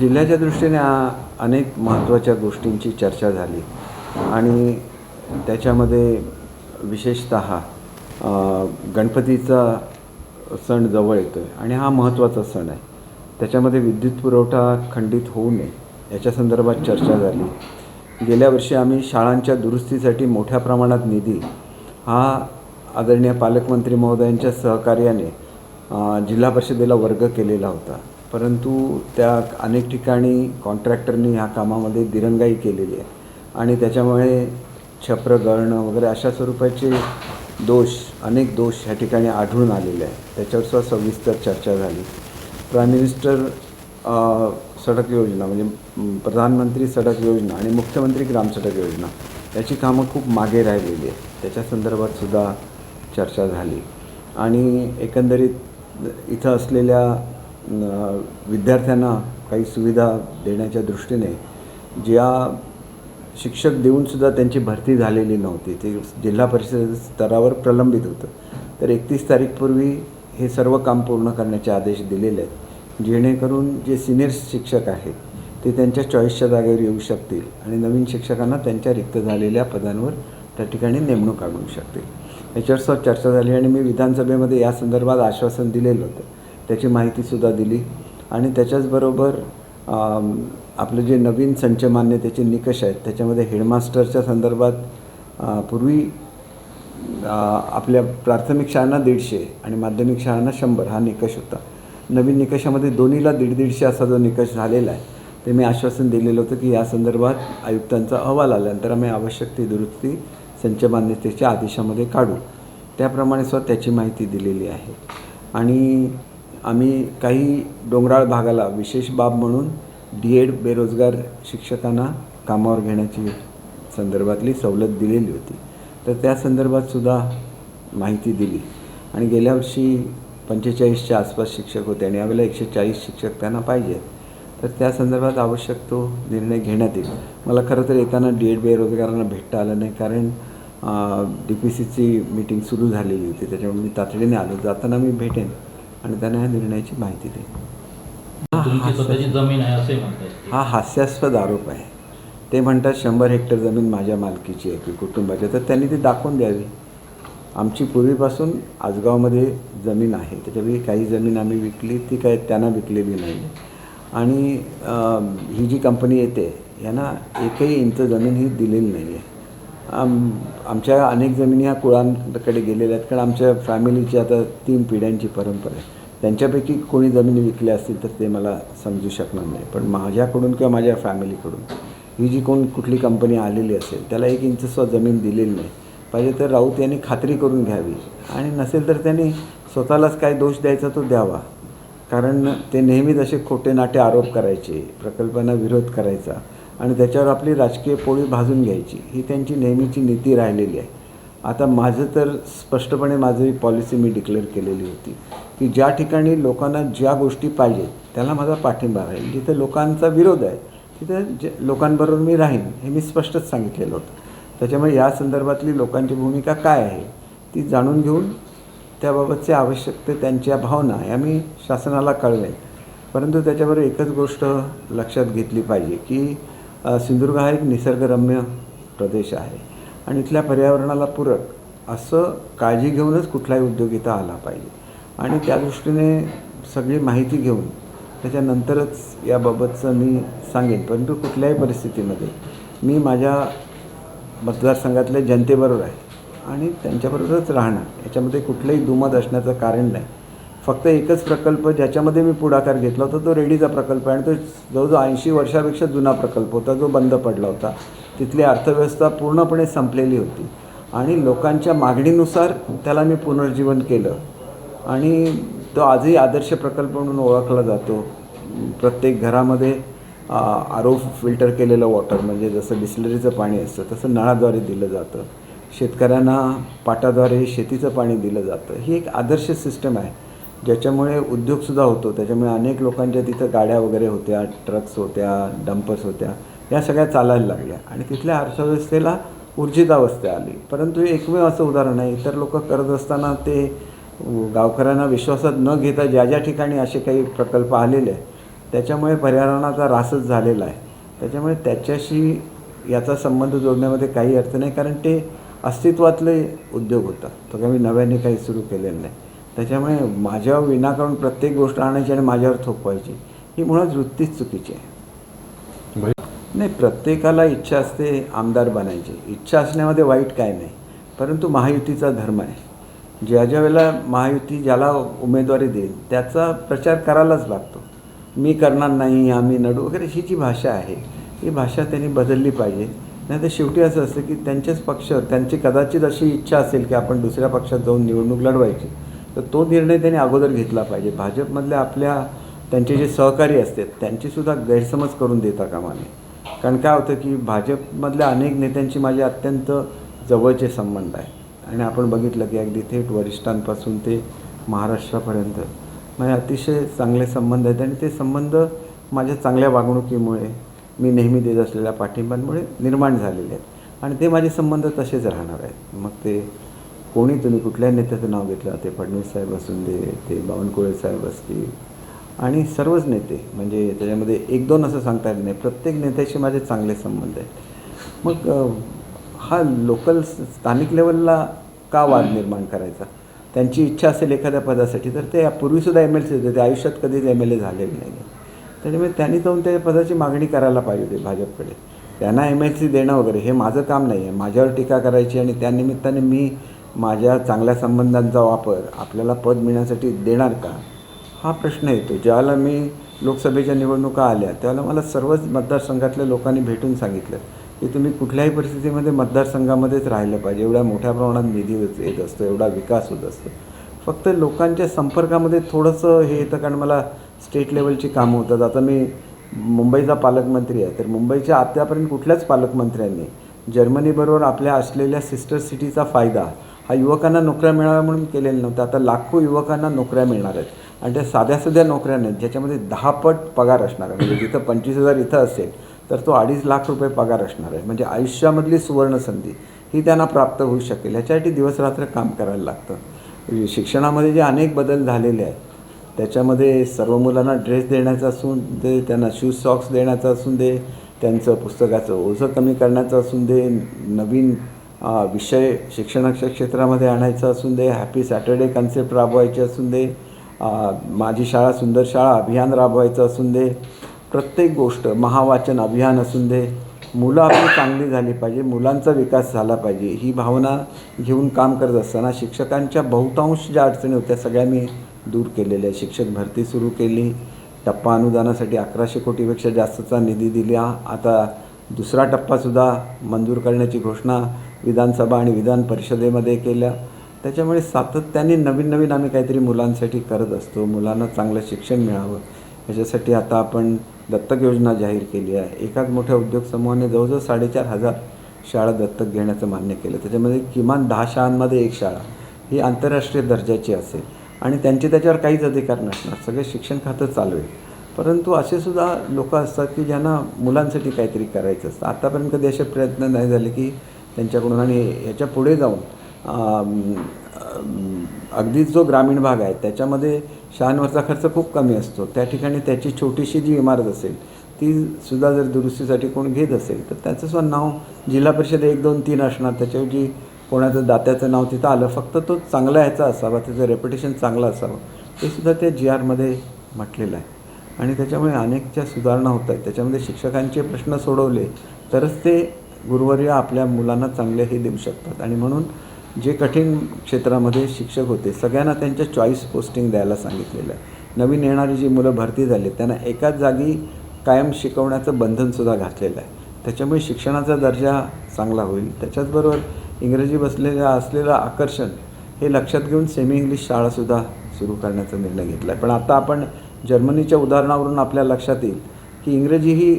जिल्ह्याच्या दृष्टीने अनेक महत्त्वाच्या गोष्टींची चर्चा झाली. आणि त्याच्यामध्ये विशेषत गणपतीचा सण जवळ येतो आहे आणि हा महत्त्वाचा सण आहे. त्याच्यामध्ये विद्युत पुरवठा खंडित होऊ नये याच्या संदर्भात चर्चा झाली. गेल्या वर्षी आम्ही शाळांच्या दुरुस्तीसाठी मोठ्या प्रमाणात निधी हा आदरणीय पालकमंत्री महोदयांच्या सहकार्याने जिल्हा परिषदेला वर्ग केलेला होता. परंतु त्या अनेक ठिकाणी कॉन्ट्रॅक्टरनी ह्या कामामध्ये दिरंगाई केलेली आहे. आणि त्याच्यामुळे छप्र गळणं वगैरे अशा स्वरूपाचे दोष अनेक दोष ह्या ठिकाणी आढळून आलेले आहेत. त्याच्यावर सुद्धा सविस्तर चर्चा झाली. प्राईम मिनिस्टर सडक योजना म्हणजे प्रधानमंत्री सडक योजना आणि मुख्यमंत्री ग्राम सडक योजना याची कामं खूप मागे राहिलेली आहेत. त्याच्या संदर्भात सुद्धा चर्चा झाली. आणि एकंदरीत इथं असलेल्या विद्यार्थ्यांना काही सुविधा देण्याच्या दृष्टीने ज्या शिक्षक देऊनसुद्धा त्यांची भरती झालेली नव्हती ते जिल्हा परिषद स्तरावर प्रलंबित होतं. तर एकतीस तारीखपूर्वी हे सर्व काम पूर्ण करण्याचे आदेश दिलेले आहेत. जेणेकरून जे सिनियर शिक्षक आहेत ते त्यांच्या चॉईसच्या जागेवर येऊ शकतील आणि नवीन शिक्षकांना त्यांच्या रिक्त झालेल्या पदांवर त्या ठिकाणी नेमणूक आणू शकतील. याच्यावर चर्चा झाली आणि मी विधानसभेमध्ये या संदर्भात आश्वासन दिलेलं होतं. त्याची माहितीसुद्धा दिली. आणि त्याच्याचबरोबर आपलं जे नवीन संच मान्यतेचे निकष आहेत त्याच्यामध्ये हेडमास्टरच्या संदर्भात पूर्वी आपल्या प्राथमिक शाळांना दीडशे आणि माध्यमिक शाळांना शंभर हा निकष होता. नवीन निकषामध्ये दोन्हीला दीड दीडशे असा जो निकष झालेला आहे ते मी आश्वासन दिलेलं होतं की या संदर्भात आयुक्तांचा अहवाल आल्यानंतर आम्ही आवश्यक ती दुरुस्ती संच मान्यतेच्या आदेशामध्ये काढू. त्याप्रमाणे सुद्धा त्याची माहिती दिलेली आहे. आणि आम्ही काही डोंगराळ भागाला विशेष बाब म्हणून डी एड बेरोजगार शिक्षकांना कामावर घेण्याची संदर्भातली सवलत दिलेली होती. तर त्या संदर्भात सुद्धा माहिती दिली. आणि गेल्या वर्षी पंचेचाळीसच्या आसपास शिक्षक होते आणि यावेळेला एकशे चाळीस शिक्षक त्यांना पाहिजेत. तर त्या संदर्भात आवश्यक तो निर्णय घेण्यात येईल. मला खरं तर येताना डी एड बेरोजगारांना भेटता आलं नाही कारण डी पी सीची मीटिंग सुरू झालेली होती. त्याच्यामुळे मी तातडीने आलो. जाताना मी भेटेन. आणि त्यांना या निर्णयाची माहिती स्वतःची जमीन आहे असे हा हास्यास्पद आरोप आहे. ते म्हणतात शंभर हेक्टर जमीन माझ्या मालकीची आहे की कुटुंबाची तर त्यांनी ती दाखवून द्यावी. आमची पूर्वीपासून आजगावमध्ये जमीन आहे. त्याच्यापैकी काही जमीन आम्ही विकली ती काय त्यांना विकलेली नाही. आणि ही जी कंपनी येते यांना एकही इंच जमीन ही दिलेली नाही आहे आम आमच्या अनेक जमिनी ह्या कुळांकडे गेलेल्या आहेत. कारण आमच्या फॅमिलीची आता तीन पिढ्यांची परंपरा आहे. त्यांच्यापैकी कोणी जमिनी विकल्या असतील तर ते मला समजू शकणार नाही. पण माझ्याकडून किंवा माझ्या फॅमिलीकडून ही जी कोण कुठली कंपनी आलेली असेल त्याला एक इंच जमीन दिलेली नाही. पाहिजे तर राऊत यांनी खात्री करून घ्यावी. आणि नसेल तर त्यांनी स्वतःलाच काय दोष द्यायचा तो द्यावा. कारण ते नेहमीच असे खोटे नाटे आरोप करायचे प्रकल्पांना विरोध करायचा. आणि त्याच्यावर आपली राजकीय पोळी भाजून घ्यायची. ही त्यांची नेहमीची नीती राहिलेली आहे. आता माझं तर स्पष्टपणे माझी पॉलिसी मी डिक्लेअर केलेली होती की ज्या ठिकाणी लोकांना ज्या गोष्टी पाहिजे त्याला माझा पाठिंबा राहील. जिथे लोकांचा विरोध आहे तिथे जे लोकांबरोबर मी राहीन हे मी स्पष्टच सांगितलेलं होतं. त्याच्यामुळे या संदर्भातली लोकांची भूमिका काय आहे ती जाणून घेऊन त्याबाबतचे आवश्यक ते त्यांच्या भावना या मी शासनाला कळवेन परंतु त्याच्याबरोबर एकच गोष्ट लक्षात घेतली पाहिजे की सिंधुदुर्ग हा एक निसर्गरम्य प्रदेश आहे. आणि इथल्या पर्यावरणाला पूरक असं काळजी घेऊनच कुठलाही उद्योग इथं आला पाहिजे. आणि त्या दृष्टीने सगळी माहिती घेऊन त्याच्यानंतरच याबाबतचं मी सांगेन. परंतु कुठल्याही परिस्थितीमध्ये मी माझ्या मतदारसंघातल्या जनतेबरोबर आहे आणि त्यांच्याबरोबरच राहणार. याच्यामध्ये कुठलंही दुमत असण्याचं कारण नाही. फक्त एकच प्रकल्प ज्याच्यामध्ये मी पुढाकार घेतला होता तो रेडीचा प्रकल्प आहे. आणि तो जवळजवळ ऐंशी वर्षापेक्षा जुना प्रकल्प होता जो बंद पडला होता. तिथली अर्थव्यवस्था पूर्णपणे संपलेली होती. आणि लोकांच्या मागणीनुसार त्याला मी पुनर्जीवन केलं. आणि तो आजही आदर्श प्रकल्प म्हणून ओळखला जातो. प्रत्येक घरामध्ये आरो फिल्टर केलेलं वॉटर म्हणजे जसं बिसलरीचं पाणी असतं तसं नळाद्वारे दिलं जातं. शेतकऱ्यांना पाटाद्वारे शेतीचं पाणी दिलं जातं. ही एक आदर्श सिस्टम आहे. ज्याच्यामुळे उद्योगसुद्धा होतो. त्याच्यामुळे अनेक लोकांच्या तिथं गाड्या वगैरे होत्या ट्रक्स होत्या डंपर्स होत्या या सगळ्या चालायला लागल्या. आणि तिथल्या अर्थव्यवस्थेला ऊर्जितावस्था आली. परंतु एकमेव असं उदाहरण आहे. इतर लोक करत असताना ते गावकऱ्यांना विश्वासात न घेता ज्या ज्या ठिकाणी असे काही प्रकल्प आलेले आहे त्याच्यामुळे पर्यावरणाचा ऱ्हासच झालेला आहे. त्याच्यामुळे त्याच्याशी याचा संबंध जोडण्यामध्ये काही अर्थ नाही कारण ते अस्तित्वातले उद्योग होतात. तो काही मी नव्याने काही सुरू केलेलं नाही. त्याच्यामुळे माझ्यावर विनाकारण प्रत्येक गोष्ट आणायची आणि माझ्यावर थोपवायची ही मुळात वृत्तीच चुकीची आहे. नाही प्रत्येकाला इच्छा असते आमदार बनायची. इच्छा असण्यामध्ये वाईट काय नाही परंतु महायुतीचा धर्म आहे. ज्या ज्या वेळेला महायुती ज्याला उमेदवारी देईल त्याचा प्रचार करायलाच लागतो. मी करणार नाही आम्ही नडू वगैरे ही जी भाषा आहे. ही भाषा त्यांनी बदलली पाहिजे. नाही तर शेवटी असं असतं की त्यांचेच पक्ष त्यांची कदाचित अशी इच्छा असेल की आपण दुसऱ्या पक्षात जाऊन निवडणूक लढवायची. तर तो निर्णय त्यांनी अगोदर घेतला पाहिजे. भाजपमधल्या आपल्या त्यांचे जे सहकारी असतात त्यांचीसुद्धा गैरसमज करून देता कामा नये कारण काय होतं की भाजपमधल्या अनेक नेत्यांची माझे अत्यंत जवळचे संबंध आहे आणि आपण बघितलं की अगदी थेट वरिष्ठांपासून ते महाराष्ट्रापर्यंत. म्हणजे अतिशय चांगले संबंध आहेत आणि ते संबंध माझ्या चांगल्या वागणुकीमुळे मी नेहमी देत असलेल्या पाठिंब्यांमुळे निर्माण झालेले आहेत. आणि ते माझे संबंध तसेच राहणार आहेत. मग ते कोणी तुम्ही कुठल्या नेत्याचं नाव घेतलं? ते फडणवीस साहेब असून दे ते बावनकुळे साहेब असतील. आणि सर्वच नेते म्हणजे त्याच्यामध्ये एक दोन असं सांगता येत नाही. प्रत्येक नेत्याशी माझे चांगले संबंध आहेत. मग हा लोकल स्थानिक लेवलला का वाद निर्माण करायचा? त्यांची इच्छा असेल एखाद्या पदासाठी तर ते पूर्वीसुद्धा एम एल सी होते. ते आयुष्यात कधीच एम एल ए झालेले नाही त्याच्यामुळे त्यांनी जाऊन त्या पदाची मागणी करायला पाहिजे होती भाजपकडे. त्यांना एम एल सी देणं वगैरे हे माझं काम नाही आहे माझ्यावर टीका करायची आणि त्यानिमित्ताने मी माझ्या चांगल्या संबंधांचा वापर आपल्याला पद मिळण्यासाठी देणार का? हा प्रश्न येतो. ज्याला मी लोकसभेच्या निवडणुका आल्या त्याला मला सर्वच मतदारसंघातल्या लोकांनी भेटून सांगितलं की तुम्ही कुठल्याही परिस्थितीमध्ये मतदारसंघामध्येच राहिलं पाहिजे. एवढ्या मोठ्या प्रमाणात निधी होत- येत असतो एवढा विकास होत असतो. फक्त लोकांच्या संपर्कामध्ये थोडंसं हे येतं कारण मला स्टेट लेवलची कामं होतात. आता मी मुंबईचा पालकमंत्री आहे तर मुंबईच्या आत्तापर्यंत कुठल्याच पालकमंत्र्यांनी जर्मनीबरोबर आपल्या असलेल्या सिस्टर सिटीचा फायदा हा युवकांना नोकऱ्या मिळाव्या म्हणून केलेला नव्हता. आता लाखो युवकांना नोकऱ्या मिळणार आहेत. आणि त्या साध्या साध्या नोकऱ्या नाहीत ज्याच्यामध्ये दहा पट पगार असणार आहे. म्हणजे जिथं पंचवीस हजार इथं असेल तर तो अडीच लाख रुपये पगार असणार आहे. म्हणजे आयुष्यामधली सुवर्णसंधी ही त्यांना प्राप्त होऊ शकेल. ह्याच्यासाठी दिवसरात्र काम करायला लागतं. शिक्षणामध्ये जे अनेक बदल झालेले आहेत त्याच्यामध्ये सर्व मुलांना ड्रेस देण्याचा असून दे त्यांना शूज सॉक्स देण्याचा असून दे त्यांचं पुस्तकाचं ओझं कमी करण्याचं असून दे नवीन विषय शिक्षणाच्या क्षेत्रामध्ये आणायचं असून दे हॅपी सॅटर्डे कन्सेप्ट राबवायचे असून दे माझी शाळा सुंदर शाळा अभियान राबवायचं असून दे प्रत्येक गोष्ट महावाचन अभियान असून दे मुलं आपली चांगली झाली पाहिजे मुलांचा विकास झाला पाहिजे ही भावना घेऊन काम करत असताना शिक्षकांच्या बहुतांश ज्या अडचणी होत्या सगळ्या मी दूर केलेल्या आहे शिक्षक भरती सुरू केली टप्पा अनुदानासाठी अकराशे कोटीपेक्षा जास्तचा निधी दिला. आता दुसरा टप्पासुद्धा मंजूर करण्याची घोषणा विधानसभा आणि विधान परिषदेमध्ये केल्या. त्याच्यामुळे सातत्याने नवीन नवीन आम्ही काहीतरी मुलांसाठी करत असतो. मुलांना चांगलं शिक्षण मिळावं. याच्यासाठी आता आपण दत्तक योजना जाहीर केली आहे. एकाच मोठ्या उद्योग समूहाने जवळजवळ साडेचार हजार शाळा दत्तक घेण्याचं मान्य केलं. त्याच्यामध्ये किमान दहा शाळांमध्ये एक शाळा ही आंतरराष्ट्रीय दर्जाची असेल. आणि त्यांचे त्याच्यावर काहीच अधिकार नसणार. सगळे शिक्षण खातं चालू आहे. परंतु असे सुद्धा लोक असतात की ज्यांना मुलांसाठी काहीतरी करायचं असतं. आतापर्यंत कधी असे प्रयत्न नाही झाले की त्यांच्याकडून आणि याच्यापुढे जाऊन अगदी अगदीच जो ग्रामीण भाग आहे त्याच्यामध्ये शाळांवरचा खर्च खूप कमी असतो. त्या ठिकाणी त्याची छोटीशी जी इमारत असेल ती सुद्धा जर दुरुस्तीसाठी कोण घेत असेल तर त्याचं सुद्धा नाव जिल्हा परिषद एक दोन तीन असणार. त्याच्याऐवजी कोणाचं दात्याचं नाव तिथं आलं फक्त तो चांगला ह्याचा असावा त्याचं रेप्युटेशन चांगलं असावं ते सुद्धा त्या जी आरमध्ये म्हटलेलं आहे. आणि त्याच्यामुळे अनेक ज्या सुधारणा होत आहेत. त्याच्यामध्ये शिक्षकांचे प्रश्न सोडवले तरच ते गुरुवर्य आपल्या मुलांना चांगले हे देऊ शकतात. आणि म्हणून जे कठीण क्षेत्रामध्ये शिक्षक होते सगळ्यांना त्यांच्या चॉईस पोस्टिंग द्यायला सांगितलेलं आहे. नवीन येणारी जी मुलं भरती झाली त्यांना एकाच जागी कायम शिकवण्याचं बंधनसुद्धा घातलेलं आहे. त्याच्यामुळे शिक्षणाचा दर्जा चांगला होईल. त्याच्याचबरोबर इंग्रजी बसलेल्या असलेलं आकर्षण हे लक्षात घेऊन सेमी इंग्लिश शाळासुद्धा सुरू करण्याचा निर्णय घेतला आहे. पण आता आपण जर्मनीच्या उदाहरणावरून आपल्या लक्षात येईल की इंग्रजी ही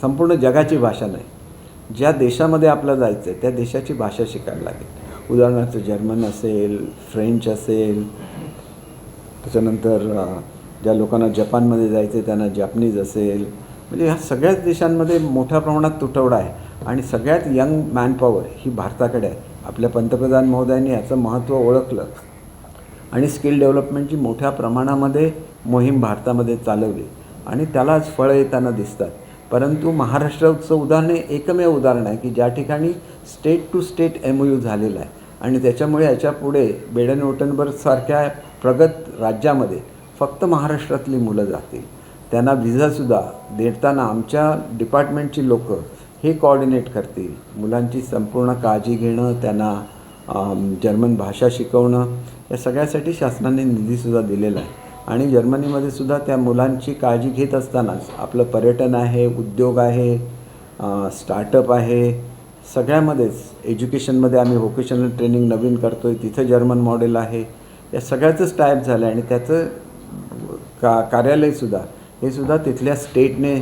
संपूर्ण जगाची भाषा नाही. ज्या देशामध्ये आपल्याला जायचं आहे त्या देशाची भाषा शिकायला लागेल. उदाहरणार्थ जर्मन असेल फ्रेंच असेल त्याच्यानंतर ज्या लोकांना जपानमध्ये जायचं आहे त्यांना जॅपनीज असेल. म्हणजे ह्या सगळ्याच देशांमध्ये मोठ्या प्रमाणात तुटवडा आहे. आणि सगळ्यात यंग मॅनपॉवर ही भारताकडे आहे. आपल्या पंतप्रधान महोदयांनी याचं महत्त्व ओळखलं. आणि स्किल डेव्हलपमेंटची मोठ्या प्रमाणामध्ये मोहीम भारतामध्ये चालवली. आणि त्यालाच फळं येताना दिसतात. परंतु महाराष्ट्राचं उदाहरण हे एकमेव उदाहरण आहे की ज्या ठिकाणी state to state M U झालेला आहे. आणि त्याच्यामुळे याच्यापुढे बेडन ओटनबर्गसारख्या प्रगत राज्यामध्ये फक्त महाराष्ट्रातली मुलं जातील. त्यांना व्हिजासुद्धा देताना आमच्या डिपार्टमेंटची लोकं हे कॉर्डिनेट करतील. मुलांची संपूर्ण काळजी घेणं त्यांना जर्मन भाषा शिकवणं या सगळ्यासाठी शासनाने निधीसुद्धा दिलेला आहे. आणि जर्मनीमध्ये सुद्धा त्या मुलांची काळजी घेत असतानाच आपलं पर्यटन आहे उद्योग आहे स्टार्टअप आहे सगळ्यामध्येच एज्युकेशनमध्ये आम्ही व्होकेशनल ट्रेनिंग नवीन करतो आहे तिथं जर्मन मॉडेल आहे या सगळ्याचंच टाईप झालं आहे आणि त्याचं का कार्यालयसुद्धा हे सुद्धा तिथल्या स्टेटने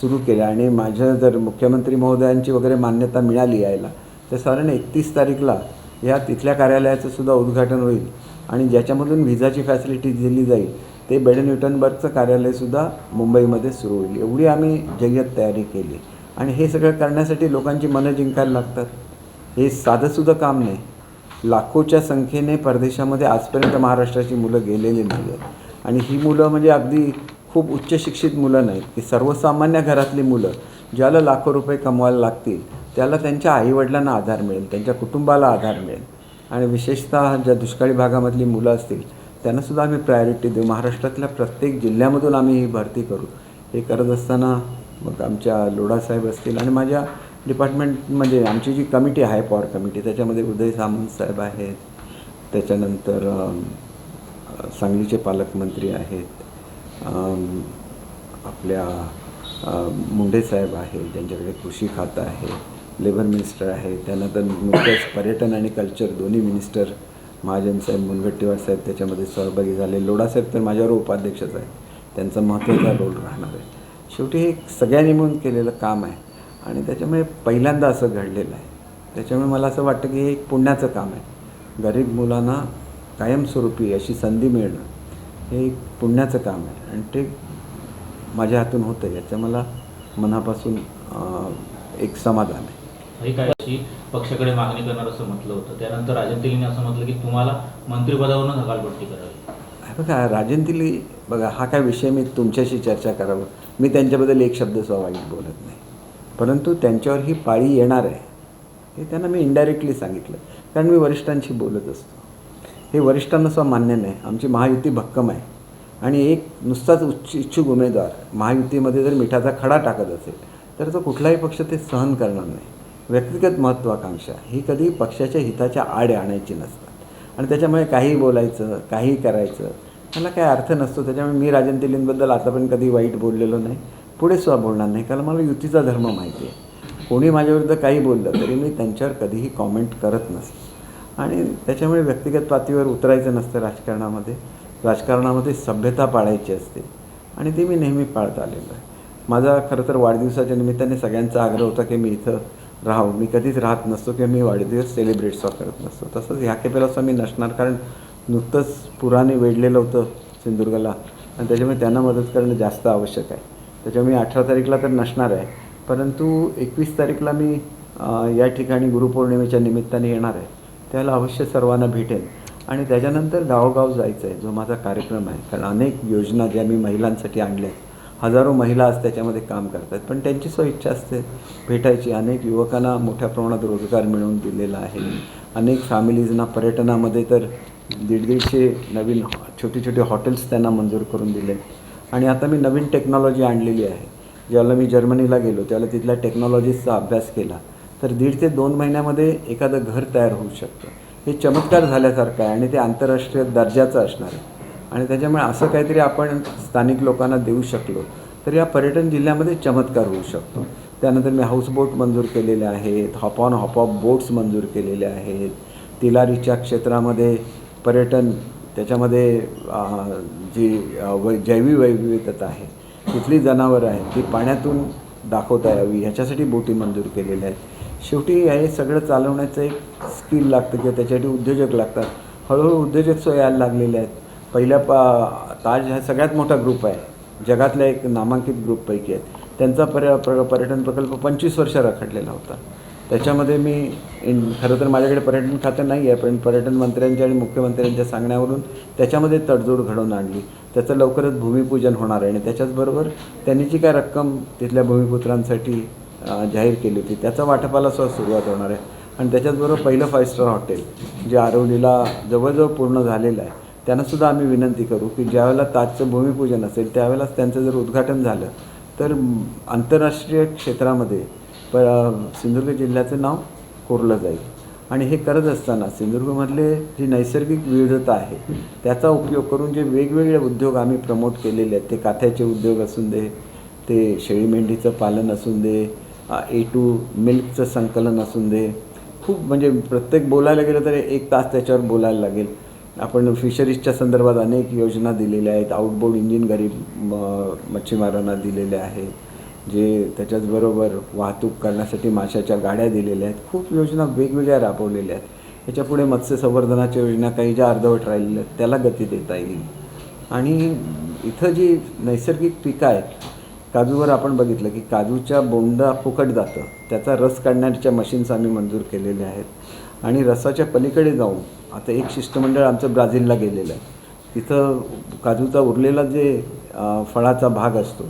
सुरू केलं आणि माझ्या जर मुख्यमंत्री महोदयांची वगैरे मान्यता मिळाली यायला तर साधारण एकतीस तारीखला या तिथल्या कार्यालयाचं सुद्धा उद्घाटन होईल. आणि ज्याच्यामधून व्हिजाची फॅसिलिटी दिली जाईल ते बेडन कार्यालयसुद्धा मुंबईमध्ये सुरू होईल. एवढी आम्ही जय्यत तयारी केली. आणि हे सगळं करण्यासाठी लोकांची मनं जिंकायला लागतात. हे साधंसुद्धा काम नाही. लाखोच्या संख्येने परदेशामध्ये आजपर्यंत महाराष्ट्राची मुलं गेलेली नाही आहेत आणि ही मुलं म्हणजे अगदी खूप उच्च शिक्षित मुलं नाहीत. की सर्वसामान्य घरातली मुलं ज्याला लाखो रुपये कमवायला लागतील त्याला त्यांच्या आईवडिलांना आधार मिळेल त्यांच्या कुटुंबाला आधार मिळेल. आणि विशेषतः ज्या दुष्काळी भागामधली मुलं असतील त्यांनासुद्धा आम्ही प्रायोरिटी देऊ. महाराष्ट्रातल्या प्रत्येक जिल्ह्यामधून आम्ही ही भरती करू. हे करत असताना मग आमच्या लोढासाहेब असतील आणि माझ्या डिपार्टमेंट म्हणजे आमची जी कमिटी आहे पॉवर कमिटी त्याच्यामध्ये उदय सामंत साहेब आहेत. त्याच्यानंतर सांगलीचे पालकमंत्री आहेत. आपल्या मुंडे साहेब आहेत ज्यांच्याकडे कृषी खातं आहे लेबर मिनिस्टर आहे. त्यानंतर नुकतंच पर्यटन आणि कल्चर दोन्ही मिनिस्टर महाजन साहेब मुनगट्टीवार साहेब त्याच्यामध्ये सहभागी झाले. लोढासाहेब तर माझ्यावर उपाध्यक्षच आहे त्यांचा महत्त्वाचा रोल राहणार आहे. शेवटी हे एक सगळ्यांनी मिळून केलेलं काम आहे आणि त्याच्यामुळे पहिल्यांदा असं घडलेलं आहे. त्याच्यामुळे मला असं वाटतं की हे एक पुण्याचं काम आहे. गरीब मुलांना कायमस्वरूपी अशी संधी मिळणं हे एक पुण्याचं काम आहे. आणि ते माझ्या हातून होतं याचं मला मनापासून एक समाधान आहे. हे काय अशी पक्षाकडे मागणी करणार असं म्हटलं होतं. त्यानंतर राजन तेलीने असं म्हटलं की तुम्हाला मंत्रिपदावरून हकालपट्टी करावी. बघा बघा तेली बघा हा काय विषय मी तुमच्याशी चर्चा करावं? मी त्यांच्याबद्दल एक शब्द स्वाभाविक बोलत नाही. परंतु त्यांच्यावर ही पाळी येणार आहे हे त्यांना मी इनडायरेक्टली सांगितलं. कारण मी वरिष्ठांशी बोलत असतो. हे वरिष्ठांना सुद्धा मान्य नाही. आमची महायुती भक्कम आहे. आणि एक नुसताच उच्च इच्छुक उमेदवार महायुतीमध्ये जर मिठाचा खडा टाकत असेल तर तो कुठलाही पक्ष ते सहन करणार नाही. व्यक्तिगत महत्त्वाकांक्षा ही कधी पक्षाच्या हिताच्या आड आणायची नसतात. आणि त्याच्यामुळे काहीही बोलायचं काहीही करायचं त्याला काय अर्थ नसतो. त्याच्यामुळे मी राजन तेलींबद्दल आतापर्यंत कधी वाईट बोललेलो नाही. पुढे सुद्धा बोलणार नाही. कारण मला युतीचा धर्म माहिती आहे. कोणी माझ्याविरुद्ध काही बोललं तरी मी त्यांच्यावर कधीही कॉमेंट करत नसतो. आणि त्याच्यामुळे व्यक्तिगत पातळीवर उतरायचं नसतं राजकारणामध्ये. राजकारणामध्ये सभ्यता पाळायची असते. आणि ते मी नेहमी पाळत आलेलो आहे. माझा खरं तर वाढदिवसाच्या निमित्ताने सगळ्यांचा आग्रह होता की मी इथं राहावं मी कधीच राहत नसतो किंवा मी वाढदिवस सेलिब्रेट करत नसतो. तसंच ह्या केपेला मी नसणार कारण नुकतंच पुराने वेढलेलं होतं सिंधुदुर्गाला आणि त्याच्यामुळे त्यांना मदत करणं जास्त आवश्यक आहे. त्याच्यामुळे मी अठरा तारीखला तर नसणार आहे. परंतु एकवीस तारीखला मी या ठिकाणी गुरुपौर्णिमेच्या निमित्ताने येणार आहे. त्याला अवश्य सर्वांना भेटेन. आणि त्याच्यानंतर गावोगाव जायचं आहे जो माझा कार्यक्रम आहे. कारण अनेक योजना ज्या मी महिलांसाठी आणल्या आहेत हजारो महिला आज त्याच्यामध्ये काम करतात. पण त्यांची स्वइच्छा असते. भेटायची अनेक युवकांना मोठ्या प्रमाणात रोजगार मिळवून दिलेला आहे. अनेक फॅमिलीजना पर्यटनामध्ये तर दीड दीडशे नवीन हॉ- छोटी छोटी हॉटेल्स त्यांना मंजूर करून दिले. आणि आता मी नवीन टेक्नॉलॉजी आणलेली आहे. ज्यावेळेला मी जर्मनीला गेलो त्यावेळेला तिथल्या टेक्नॉलॉजीजचा अभ्यास केला तर दीड ते दोन महिन्यामध्ये एखादं घर तयार होऊ शकतं. हे चमत्कार झाल्यासारखं आहे आणि ते आंतरराष्ट्रीय दर्जाचं असणार आहे. आणि त्याच्यामुळे असं काहीतरी आपण स्थानिक लोकांना देऊ शकलो तर या पर्यटन जिल्ह्यामध्ये चमत्कार होऊ शकतो. त्यानंतर मी हाऊसबोट मंजूर केलेले आहेत hop on hop off boats मंजूर केलेले आहेत. तिलारीच्या क्षेत्रामध्ये पर्यटन त्याच्यामध्ये जी वै जैवी वैविधता आहे तिथली जनावरं आहेत ती पाण्यातून दाखवता यावी ह्याच्यासाठी बोटी मंजूर केलेल्या आहेत. शेवटी हे सगळं चालवण्याचं एक स्किल लागतं किंवा त्याच्यासाठी उद्योजक लागतात. हळूहळू उद्योजक सोय यायला लागलेले आहेत. पहिल्या पा ताज हा सगळ्यात मोठा ग्रुप आहे. जगातल्या एक नामांकित ग्रुपपैकी आहेत त्यांचा पर्य प्र पर्यटन प्रकल्प पंचवीस वर्ष रखडलेला होता. त्याच्यामध्ये मी इन खरं तर माझ्याकडे पर्यटन खातं नाही आहे पण पर्यटन मंत्र्यांच्या आणि मुख्यमंत्र्यांच्या सांगण्यावरून त्याच्यामध्ये तडजोड घडवून आणली. त्याचं लवकरच भूमिपूजन होणार आहे आणि त्याच्याचबरोबर त्यांनी जी काय रक्कम तिथल्या भूमिपुत्रांसाठी जाहीर केली होती त्याचा वाटपाला सुद्धा सुरुवात होणार आहे. आणि त्याच्याचबरोबर पहिलं फाईव्ह स्टार हॉटेल जे आरवलीला जवळजवळ पूर्ण झालेलं आहे. त्यांनासुद्धा आम्ही विनंती करू की ज्यावेळेला ताजचं भूमिपूजन असेल त्यावेळेलाच त्यांचं जर उद्घाटन झालं तर आंतरराष्ट्रीय क्षेत्रामध्ये प सिंधुदुर्ग जिल्ह्याचं नाव कोरलं जाईल. आणि हे करत असताना सिंधुदुर्गमधले जी नैसर्गिक विविधता आहे त्याचा उपयोग करून जे वेगवेगळे उद्योग आम्ही प्रमोट केलेले आहेत ते काथ्याचे उद्योग असून दे ते शेळी मेंढीचं पालन असून दे ए टू मिल्कचं संकलन असून दे खूप म्हणजे प्रत्येक बोलायला गेलं तर एक तास त्याच्यावर बोलायला लागेल. आपण फिशरीजच्या संदर्भात अनेक योजना दिलेल्या आहेत. आउटबोर्ड इंजिन गरीब म- मच्छीमारांना दिलेले आहे जे त्याच्याचबरोबर वाहतूक करण्यासाठी माशाच्या गाड्या दिलेल्या आहेत. खूप योजना वेगवेगळ्या राबवलेल्या आहेत. याच्यापुढे मत्स्य संवर्धनाच्या योजना काही ज्या अर्धवट राहिलेल्या आहेत त्याला गती देता येईल. आणि इथं जी नैसर्गिक पिकं आहेत काजूवर आपण बघितलं की काजूच्या बोंडा फुकट जातं. त्याचा रस काढण्याच्या मशीन्स आम्ही मंजूर केलेल्या आहेत. आणि रसाच्या पलीकडे जाऊन आता एक शिष्टमंडळ आमचं ब्राझीलला गेलेलं आहे. तिथं काजूचा उरलेला जे फळाचा भाग असतो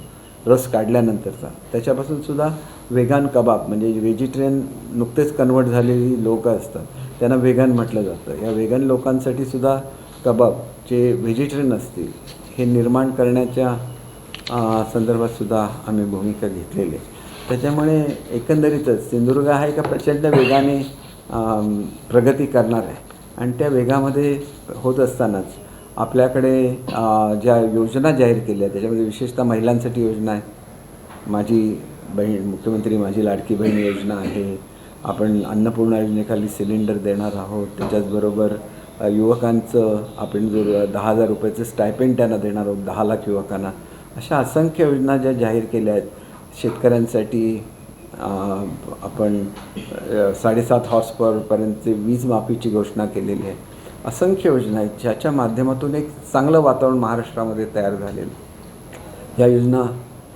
रस काढल्यानंतरचा त्याच्यापासून सुद्धा वेगान कबाब म्हणजे व्हेजिटेरियन नुकतेच कन्वर्ट झालेली लोक असतात त्यांना वेगन म्हटलं जातं. या वेगन लोकांसाठी सुद्धा कबाब जे व्हेजिटेरियन असतील हे निर्माण करण्याच्या संदर्भात सुद्धा आम्ही भूमिका घेतलेली आहे. त्याच्यामुळे एकंदरीतच सिंधुदुर्ग हा एका प्रचंड वेगाने प्रगती करणार आहे. आणि त्या वेगामध्ये होत असतानाच आपल्याकडे ज्या योजना जाहीर केल्या त्याच्यामध्ये विशेषतः महिलांसाठी योजना आहे. माझी बहीण मुख्यमंत्री माझी लाडकी बहीण योजना आहे. आपण अन्नपूर्णा योजनेखाली सिलेंडर देणार आहोत. त्याच्याचबरोबर युवकांचं आपण जो दहा हजार रुपयाचं स्टायपेंड त्यांना देणार आहोत दहा लाख युवकांना. अशा असंख्य योजना ज्या जाहीर केल्या आहेत शेतकऱ्यांसाठी आपण साडेसात हॉर्सपॉवरपर्यंतचे वीज माफीची घोषणा केलेली आहे. असंख्य योजना आहेत ज्याच्या माध्यमातून एक चांगलं वातावरण महाराष्ट्रामध्ये तयार झालेलं या योजना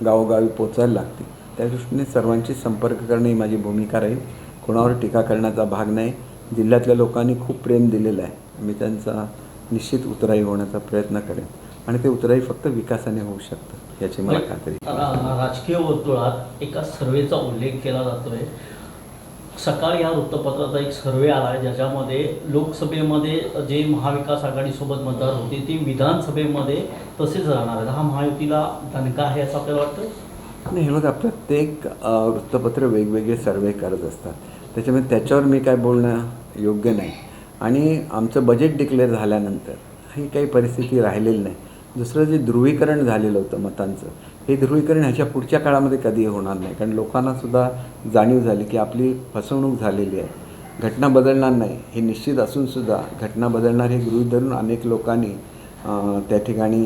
गावोगावी पोचायला लागतील. त्या दृष्टीने सर्वांशी संपर्क करणे ही माझी भूमिका राहील. कोणावर टीका करण्याचा भाग नाही. जिल्ह्यातल्या लोकांनी खूप प्रेम दिलेलं आहे. मी त्यांचा निश्चित उतराई होण्याचा प्रयत्न करेन. आणि ते उतराई फक्त विकासाने होऊ शकतं याची मला खात्री. आहे. रा- राजकीय वर्तुळात एका सर्वेचा उल्लेख केला जातोय. सकाळी या वृत्तपत्राचा एक सर्वे आला आहे ज्याच्यामध्ये लोकसभेमध्ये जे महाविकास आघाडीसोबत मतदार होते ते विधानसभेमध्ये तसेच राहणार आहेत. हा महायुतीला दणका आहे असं आपल्याला वाटतं नाही हे बघा प्रत्येक वृत्तपत्र वेगवेगळे सर्वे करत असतात. त्याच्यामुळे त्याच्यावर मी काय बोलणं योग्य नाही. आणि आमचं बजेट डिक्लेअर झाल्यानंतर ही काही परिस्थिती राहिलेली नाही. दुसरं जे ध्रुवीकरण झालेलं होतं मतांचं हे ध्रुवीकरण ह्याच्या पुढच्या काळामध्ये कधीही होणार नाही. कारण लोकांनासुद्धा जाणीव झाली की आपली फसवणूक झालेली आहे. घटना बदलणार नाही. हे निश्चित असूनसुद्धा घटना बदलणार हे गृहीत धरून अनेक लोकांनी त्या ठिकाणी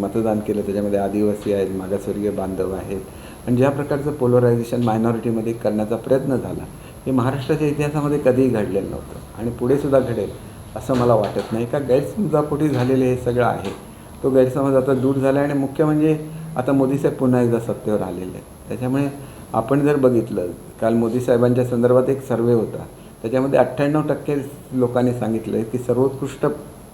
मतदान केलं. त्याच्यामध्ये आदिवासी आहेत मागासवर्गीय बांधव आहेत. आणि ज्या प्रकारचं पोलरायझेशन मायनॉरिटीमध्ये करण्याचा प्रयत्न झाला हे महाराष्ट्राच्या इतिहासामध्ये कधीही घडलेलं नव्हतं. आणि पुढेसुद्धा घडेल असं मला वाटत नाही. का गैरसमजापोटी झालेले हे सगळं आहे. तो गैरसमज आता दूर झाला आहे आणि मुख्य म्हणजे आता मोदी साहेब पुन्हा एकदा सत्तेवर आलेले आहेत. त्याच्यामुळे आपण जर बघितलं काल मोदी साहेबांच्या संदर्भात एक सर्वे होता. त्याच्यामध्ये अठ्ठ्याण्णव टक्के लोकांनी सांगितलं की सर्वोत्कृष्ट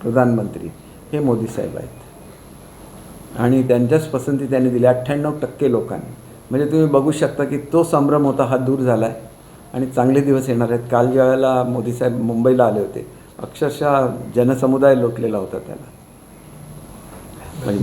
प्रधानमंत्री हे मोदी साहेब आहेत. आणि त्यांच्याच पसंती त्यांनी दिली अठ्ठ्याण्णव टक्के लोकांनी. म्हणजे तुम्ही बघू शकता की तो संभ्रम होता हा दूर झाला आहे आणि चांगले दिवस येणार आहेत. काल ज्या वेळेला मोदी साहेब मुंबईला आले होते अक्षरशः जनसमुदाय लोटलेला होता त्याला. म्हणजे